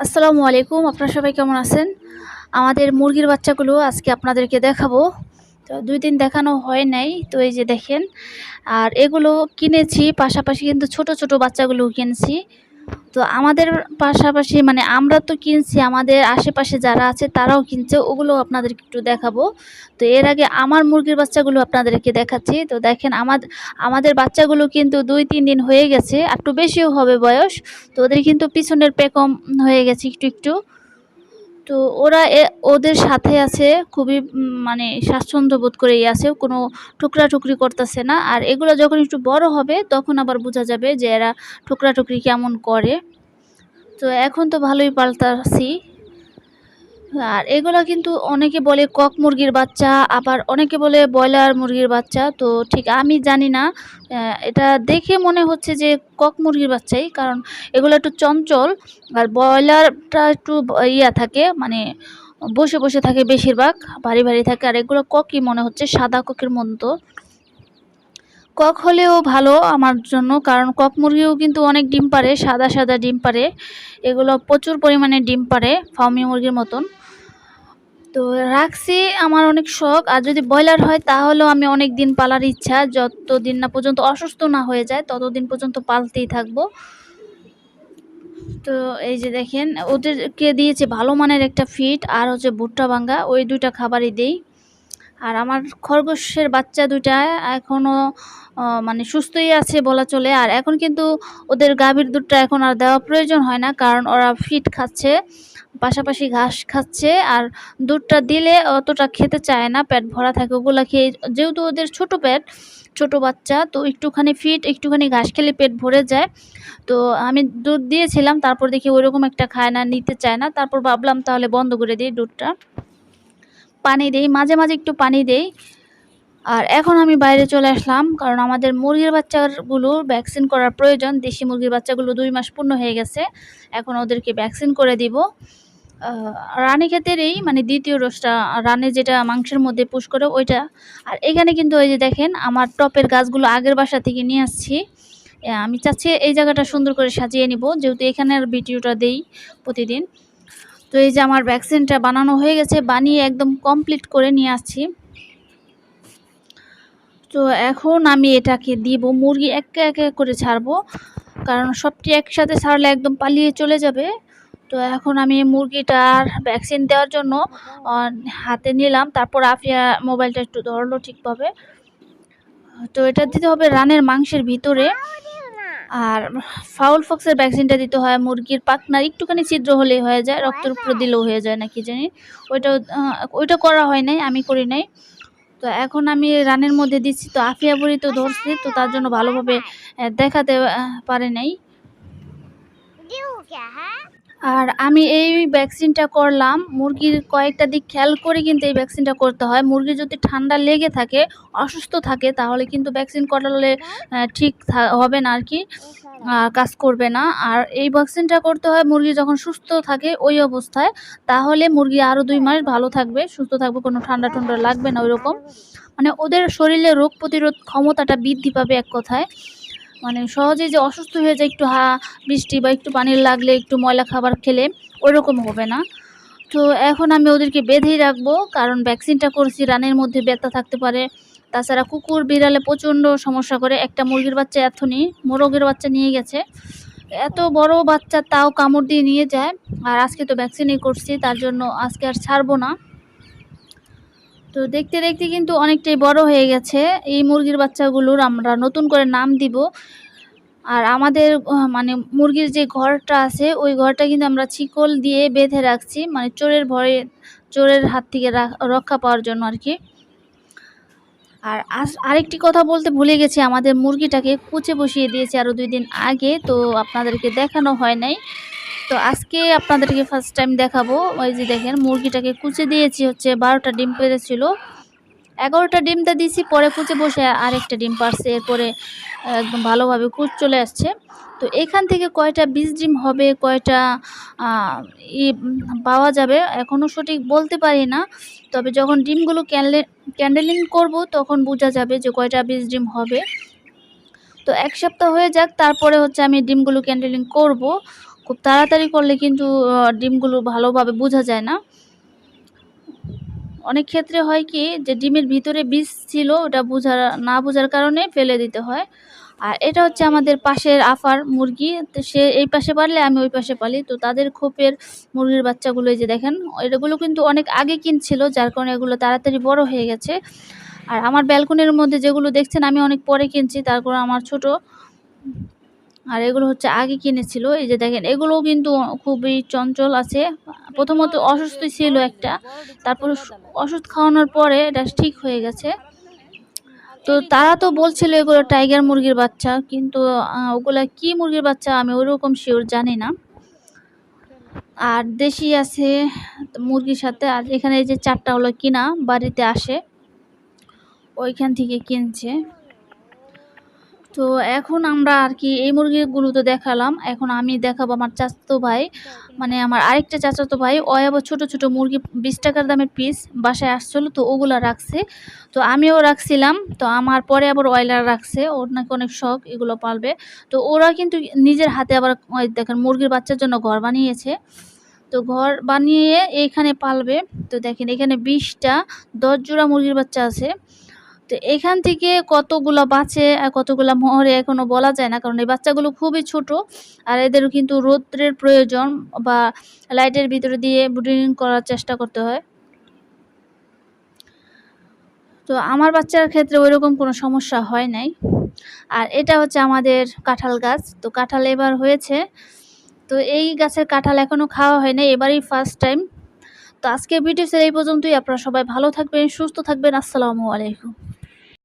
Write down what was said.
আসসালামু আলাইকুম, আপনারা সবাই কেমন আছেন? আমাদের মুরগির বাচ্চাগুলো আজকে আপনাদেরকে দেখাবো। তো দুই দিন দেখানো হয় নাই, তো এই যে দেখেন। আর এগুলো কিনেছি, পাশাপাশি কিন্তু ছোট ছোট বাচ্চাগুলো কিনছি। তো আমাদের পাশাপাশি মানে আমরা তো কিনছি, আমাদের আশেপাশে যারা আছে তারাও কিনছে ওগুলো আপনাদেরকে একটু দেখাবো। তো এর আগে আমার মুরগির বাচ্চাগুলো আপনাদেরকে দেখাচ্ছি। তো দেখেন আমাদের আমাদের বাচ্চাগুলো কিন্তু দুই, তিন দিন হয়ে গেছে, একটু বেশিও হবে বয়স। তো ওদের কিন্তু পিছনের পেকম হয়ে গেছে একটু একটু। তো ওরা ওদের সাথে আছে, খুবই মানে স্বাচ্ছন্দ্য বোধ করেই আছে, কোনো টুকরা টুকরি করতেছে না। আর এগুলো যখন একটু বড় হবে, তখন আবার বোঝা যাবে যে এরা টুকরা টুকরি কেমন করে। তো এখন তো ভালোই পাল্টাছি। আর এগুলো কিন্তু অনেকে বলে কক মুরগির বাচ্চা, আবার অনেকে বলে ব্রয়লার মুরগির বাচ্চা, তো ঠিক আমি জানি না। এটা দেখে মনে হচ্ছে যে কক মুরগির বাচ্চাই, কারণ এগুলো একটু চঞ্চল, আর ব্রয়লারটা একটু ইয়া থাকে মানে বসে বসে থাকে বেশিরভাগ, ভারী ভারী থাকে, আর এগুলো ককই মনে হচ্ছে, সাদা ককের মতো। কক হলেও ভালো আমার জন্য, কারণ কক মুরগিও কিন্তু অনেক ডিম পারে সাদা সাদা ডিম পারে এগুলো প্রচুর পরিমাণে ডিম পারে ফার্মি মুরগির মতন। তো রাখছি, আমার অনেক শখ। আর যদি ব্রয়লার হয়, তাহলেও আমি অনেক দিন পালার ইচ্ছা। যতদিন না পর্যন্ত অসুস্থ না হয়ে যায়, ততদিন পর্যন্ত পালতেই থাকব। তো এই যে দেখেন, ওদেরকে দিয়েছে ভালো মানের একটা ফিট আর হচ্ছে ভুট্টা ভাঙ্গা। ওই দুইটা খাবারই দেই। আর আমার খরগোশের বাচ্চা দুইটা এখনও মানে সুস্থই আছে বলা চলে। আর এখন কিন্তু ওদের গাভীর দুধটা এখন আর দেওয়া প্রয়োজন হয় না, কারণ ওরা ফিট খাচ্ছে, পাশাপাশি ঘাস খাচ্ছে। আর দুধটা দিলে অতটা খেতে চায় না, পেট ভরা থাকে। ওগুলা খেয়ে, যেহেতু ওদের ছোট পেট, ছোট বাচ্চা, তো একটুখানি ফিট একটুখানি ঘাস খেলে পেট ভরে যায়। তো আমি দুধ দিয়েছিলাম, তারপর দেখি ওইরকম একটা খায় না, নিতে চায় না। তারপর ভাবলাম তাহলে বন্ধ করে দিই দুধটা। পানি দেই, মাঝে মাঝে একটু পানি দেই। আর এখন আমি বাইরে চলে আসলাম, কারণ আমাদের মুরগির বাচ্চাগুলো ভ্যাকসিন করার প্রয়োজন। দেশি মুরগির বাচ্চাগুলো দুই মাস পূর্ণ হয়ে গেছে, এখন ওদেরকে ভ্যাকসিন করে দিব। রানী ক্ষেতেরই মানে দ্বিতীয় রোজটা, রানে যেটা মাংসের মধ্যে পুশ করে ওইটা। আর এখানে কিন্তু ওই যে দেখেন, আমার টপের গাছগুলো আগের বাসা থেকে নিয়ে আসছি। আমি চাচ্ছি এই জায়গাটা সুন্দর করে সাজিয়ে নিব, যেহেতু এখানে আর ভিডিওটা দেই প্রতিদিন। তো এই যে আমার ভ্যাকসিনটা বানানো হয়ে গেছে, বানিয়ে একদম কমপ্লিট করে নিয়ে আসছি। তো এখন আমি এটাকে দিব, মুরগি একে একে করে ছাড়বো, কারণ সবটি একসাথে ছাড়লে একদম পালিয়ে চলে যাবে। তো এখন আমি মুরগিটার ভ্যাকসিন দেওয়ার জন্য হাতে নিলাম, তারপর আফিয়া মোবাইলটা একটু ধরলো ঠিকভাবে। তো এটা দিতে হবে রানের মাংসের ভিতরে। আর ফাউল ফক্সের ভ্যাকসিনটা দিতে হয় মুরগির পাখনার একটুখানি ছিদ্র হলেই হয়ে যায় রক্তের উপরে দিলেও হয়ে যায় নাকি জানি। ওইটা ওইটা করা হয় নাই আমি করি নাই। তো এখন আমি রানের মধ্যে দিচ্ছি তো আফিয়া বুড়ি তো ধরছি তো তার জন্য ভালোভাবে দেখাতে পারে নাই। আর আমি এই ভ্যাকসিনটা করলাম, মুরগির কয়েকটা দিক খেয়াল করে কিন্তু এই ভ্যাকসিনটা করতে হয়। মুরগি যদি ঠান্ডা লেগে থাকে, অসুস্থ থাকে, তাহলে কিন্তু ভ্যাকসিন করালে ঠিক হবে না আর কি কাজ করবে না। আর এই ভ্যাকসিনটা করতে হয় মুরগি যখন সুস্থ থাকে ওই অবস্থায়, তাহলে মুরগি আরও দুই মাস ভালো থাকবে, সুস্থ থাকবে, কোনো ঠান্ডা ঠান্ডা লাগবে না ওইরকম। মানে ওদের শরীরে রোগ প্রতিরোধ ক্ষমতাটা বৃদ্ধি পাবে এক কথায়। মানে সহজেই যে অসুস্থ হয়ে যায়, একটু হা, বৃষ্টি বা একটু পানির লাগলে একটু ময়লা খাবার খেলে ওইরকম হবে না। তো এখন আমি ওদেরকে বেঁধেই রাখব, কারণ ভ্যাকসিনটা করছি, রানের মধ্যে ব্যথা থাকতে পারে। তাছাড়া কুকুর বিড়ালে প্রচণ্ড সমস্যা করে। একটা মুরগির বাচ্চা এখনই, মোরগের বাচ্চা নিয়ে গেছে। এত বড় বাচ্চা, তাও কামড় দিয়ে নিয়ে যায়। আর আজকে তো ভ্যাকসিনই করছি, তার জন্য আজকে আর ছাড়বো না। তো দেখতে দেখতে কিন্তু অনেকটাই বড় হয়ে গেছে। এই মুরগির বাচ্চাগুলোর আমরা নতুন করে নাম দিব। আর আমাদের মানে মুরগির যে ঘরটা আছে, ওই ঘরটা কিন্তু আমরা শিকল দিয়ে বেঁধে রাখছি। মানে চোরের ভয়ে, চোরের হাত থেকে রক্ষা পাওয়ার জন্য আর কি। আর আরেকটি কথা বলতে ভুলে গেছি, আমাদের মুরগিটাকে কুচে বসিয়ে দিয়েছি আরও দুই দিন আগে, তো আপনাদেরকে দেখানো হয় নাই। তো আজকে আপনাদেরকে ফার্স্ট টাইম দেখাবো। ওই যে দেখেন, মুরগিটাকে কুচে দিয়েছি হচ্ছে বারোটা ডিম পেরেছিল। এগারোটা ডিমটা দিয়েছি, পরে কুচে বসে আরেকটা ডিম পারছে। এরপরে একদম ভালোভাবে কুচ চলে আসছে। তো এখান থেকে কয়টা বীজ ডিম হবে, কয়টা ই পাওয়া যাবে এখনও সঠিক বলতে পারি না। তবে যখন ডিমগুলো ক্যান্ডে ক্যান্ডেলিং করব, তখন বোঝা যাবে যে কয়টা বীজ ডিম হবে। তো এক সপ্তাহ হয়ে যাক, তারপরে হচ্ছে আমি ডিমগুলো ক্যান্ডেলিং করব। খুব তাড়াতাড়ি করলে কিন্তু ডিমগুলো ভালোভাবে বোঝা যায় না। অনেক ক্ষেত্রে হয় কি, যে ডিমের ভিতরে বীজ ছিল, ওটা বোঝার, না বোঝার কারণে ফেলে দিতে হয়। আর এটা হচ্ছে আমাদের পাশের আফার মুরগি, তো সে এই পাশে পারলে আমি ওই পাশে পালি। তো তাদের খোপের মুরগির বাচ্চাগুলো যে দেখেন, এগুলো কিন্তু অনেক আগে কিনছিল, যার কারণে এগুলো তাড়াতাড়ি বড় হয়ে গেছে। আর আমার ব্যালকনির মধ্যে যেগুলো দেখছেন, আমি অনেক পরে কিনছি, তারপর আমার ছোট আর এগুলো হচ্ছে আগে কিনেছিল। এই যে দেখেন, এগুলোও কিন্তু খুবই চঞ্চল আছে। প্রথমত অসুস্থ ছিল একটা, তারপর ওষুধ খাওয়ানোর পরে এটা ঠিক হয়ে গেছে। তো তারা তো বলছিল এগুলো টাইগার মুরগির বাচ্চা, কিন্তু ওগুলা কি মুরগির বাচ্চা আমি ওরকম শিওর জানি না। আর দেশি আছে মুরগির সাথে, আর এখানে এই যে চারটা হলো কিনা, বাড়িতে আসে, ওইখান থেকে কিনছে। তো এখন আমরা আর কি এই মুরগিগুলো তো দেখালাম। এখন আমি দেখাবো আমার চাচাতো ভাই। মানে আমার আরেকটা চাচাতো ভাই, ও আবার ছোটো ছোটো মুরগি, বিশ টাকার দামের পিস বাসায় আসছিল, তো ওগুলা রাখছে। তো আমিও রাখছিলাম, তো আমার পরে আবার অয়লার রাখছে। ওর নাকি অনেক শখ, এগুলো পালবে। তো ওরা কিন্তু নিজের হাতে আবার ওই দেখেন মুরগির বাচ্চার জন্য ঘর বানিয়েছে। তো ঘর বানিয়ে এইখানে পালবে। তো দেখেন এখানে বিশটা, দশ জোড়া মুরগির বাচ্চা আছে। তো এখান থেকে কতগুলো বাঁচে আর কতগুলো মহরে এখনও বলা যায় না, কারণ এই বাচ্চাগুলো খুবই ছোট আর এদেরও কিন্তু রৌদ্রের প্রয়োজন বা লাইটের ভিতরে দিয়ে ব্রিডিং করার চেষ্টা করতে হয়। তো আমার বাচ্চার ক্ষেত্রে ওইরকম কোনো সমস্যা হয় নাই। আর এটা হচ্ছে আমাদের কাঁঠাল গাছ, তো কাঁঠাল এবার হয়েছে। তো এই গাছের কাঁঠাল এখনও খাওয়া হয় নাই, এবারই ফার্স্ট টাইম তো আজকে ভিডিও এই পর্যন্তই, আপনারা সবাই ভালো থাকবেন, সুস্থ থাকবেন, আসসালামু আলাইকুম।